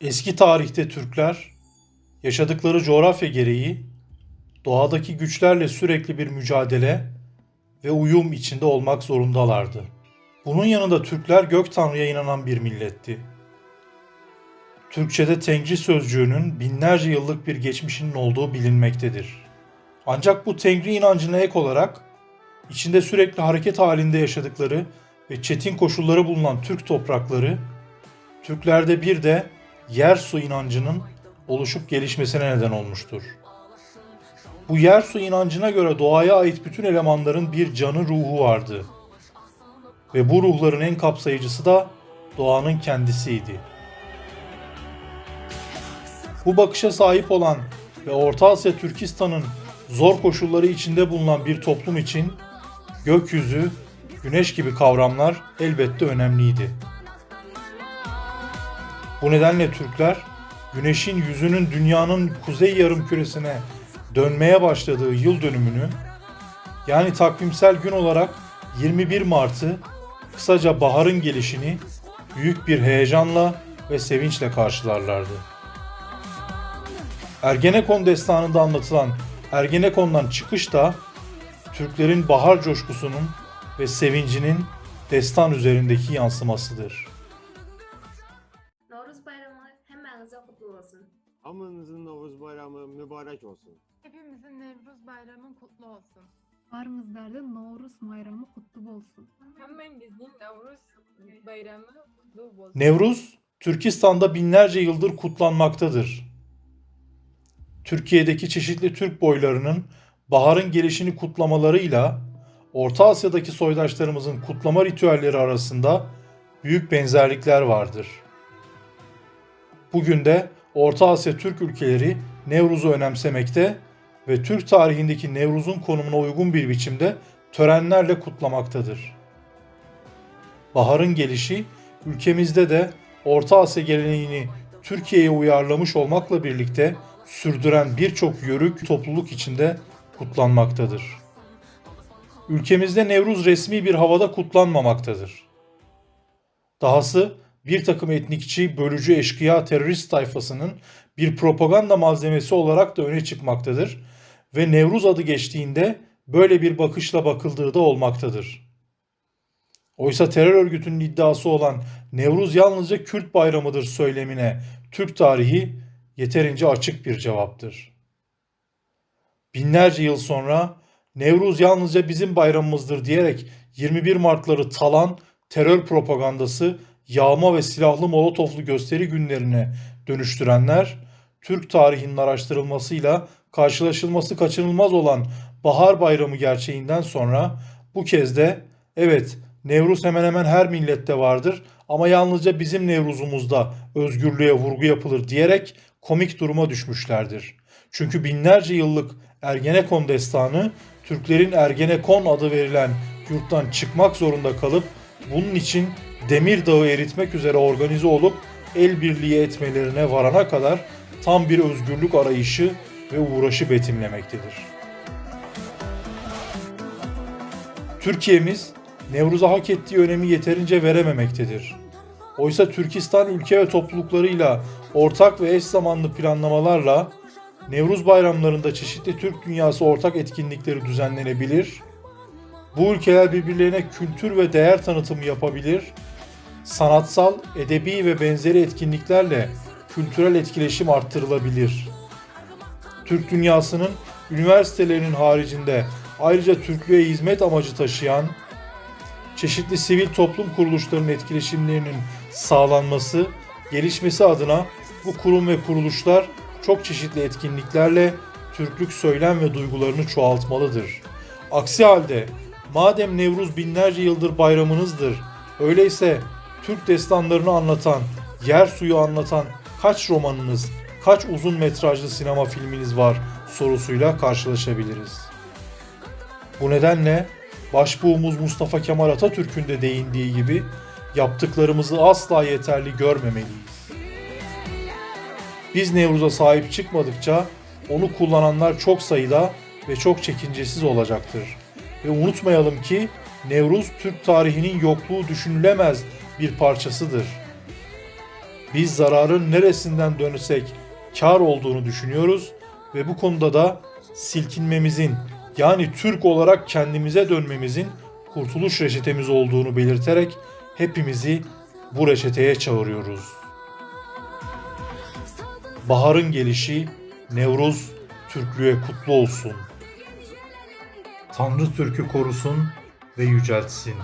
Eski tarihte Türkler yaşadıkları coğrafya gereği doğadaki güçlerle sürekli bir mücadele ve uyum içinde olmak zorundalardı. Bunun yanında Türkler gök tanrıya inanan bir milletti. Türkçede Tengri sözcüğünün binlerce yıllık bir geçmişinin olduğu bilinmektedir. Ancak bu Tengri inancına ek olarak içinde sürekli hareket halinde yaşadıkları ve çetin koşulları bulunan Türk toprakları Türklerde bir de yer su inancının oluşup gelişmesine neden olmuştur. Bu yer su inancına göre doğaya ait bütün elemanların bir canı ruhu vardı. Ve bu ruhların en kapsayıcısı da doğanın kendisiydi. Bu bakışa sahip olan ve Orta Asya Türkistan'ın zor koşulları içinde bulunan bir toplum için gökyüzü, güneş gibi kavramlar elbette önemliydi. Bu nedenle Türkler güneşin yüzünün dünyanın kuzey yarım küresine dönmeye başladığı yıl dönümünü yani takvimsel gün olarak 21 Mart'ı kısaca baharın gelişini büyük bir heyecanla ve sevinçle karşılarlardı. Ergenekon destanında anlatılan Ergenekon'dan çıkış da Türklerin bahar coşkusunun ve sevincinin destan üzerindeki yansımasıdır. Nauruz bayramı hemmenize kutlu olsun. Hamınızın Navruz bayramı mübarek olsun. Hepimizin Nevruz bayramı kutlu olsun. Barımızlarda Novruz bayramı kutlu olsun. Hemmengizin Nevruz bayramı kutlu olsun. Nevruz, Türkistan'da binlerce yıldır kutlanmaktadır. Türkiye'deki çeşitli Türk boylarının baharın gelişini kutlamalarıyla Orta Asya'daki soydaşlarımızın kutlama ritüelleri arasında büyük benzerlikler vardır. Bugün de Orta Asya Türk ülkeleri Nevruz'u önemsemekte ve Türk tarihindeki Nevruz'un konumuna uygun bir biçimde törenlerle kutlamaktadır. Baharın gelişi ülkemizde de Orta Asya geleneğini Türkiye'ye uyarlamış olmakla birlikte sürdüren birçok yörük topluluk içinde kutlanmaktadır. Ülkemizde Nevruz resmi bir havada kutlanmamaktadır. Dahası bir takım etnikçi, bölücü, eşkıya, terörist tayfasının bir propaganda malzemesi olarak da öne çıkmaktadır ve Nevruz adı geçtiğinde böyle bir bakışla bakıldığı da olmaktadır. Oysa terör örgütünün iddiası olan Nevruz yalnızca Kürt bayramıdır söylemine Türk tarihi yeterince açık bir cevaptır. Binlerce yıl sonra Nevruz yalnızca bizim bayramımızdır diyerek 21 Mart'ları talan terör propagandası, yağma ve silahlı molotoflu gösteri günlerine dönüştürenler, Türk tarihinin araştırılmasıyla karşılaşılması kaçınılmaz olan Bahar Bayramı gerçeğinden sonra bu kez de evet Nevruz hemen hemen her millette vardır ama yalnızca bizim Nevruz'umuzda özgürlüğe vurgu yapılır diyerek komik duruma düşmüşlerdir. Çünkü binlerce yıllık Ergenekon destanı Türklerin Ergenekon adı verilen yurttan çıkmak zorunda kalıp bunun için Demir Dağı eritmek üzere organize olup el birliği etmelerine varana kadar tam bir özgürlük arayışı ve uğraşı betimlemektedir. Türkiye'miz Nevruz'a hak ettiği önemi yeterince verememektedir. Oysa Türkistan ülke ve topluluklarıyla ortak ve eş zamanlı planlamalarla Nevruz bayramlarında çeşitli Türk dünyası ortak etkinlikleri düzenlenebilir. Bu ülkeler birbirlerine kültür ve değer tanıtımı yapabilir. Sanatsal, edebi ve benzeri etkinliklerle kültürel etkileşim arttırılabilir. Türk dünyasının üniversitelerinin haricinde ayrıca Türklüğe hizmet amacı taşıyan çeşitli sivil toplum kuruluşlarının etkileşimlerinin sağlanması, gelişmesi adına bu kurum ve kuruluşlar çok çeşitli etkinliklerle Türklük söylem ve duygularını çoğaltmalıdır. Aksi halde madem Nevruz binlerce yıldır bayramınızdır, öyleyse Türk destanlarını anlatan, yer suyu anlatan kaç romanınız, kaç uzun metrajlı sinema filminiz var sorusuyla karşılaşabiliriz. Bu nedenle başbuğumuz Mustafa Kemal Atatürk'ün de değindiği gibi yaptıklarımızı asla yeterli görmemeliyiz. Biz Nevruz'a sahip çıkmadıkça onu kullananlar çok sayıda ve çok çekincesiz olacaktır. Ve unutmayalım ki Nevruz Türk tarihinin yokluğu düşünülemez bir parçasıdır. Biz zararın neresinden dönsek kar olduğunu düşünüyoruz ve bu konuda da silkinmemizin yani Türk olarak kendimize dönmemizin kurtuluş reçetemiz olduğunu belirterek hepimizi bu reçeteye çağırıyoruz. Baharın gelişi Nevruz Türklüğe kutlu olsun. Tanrı Türk'ü korusun ve yüceltsin.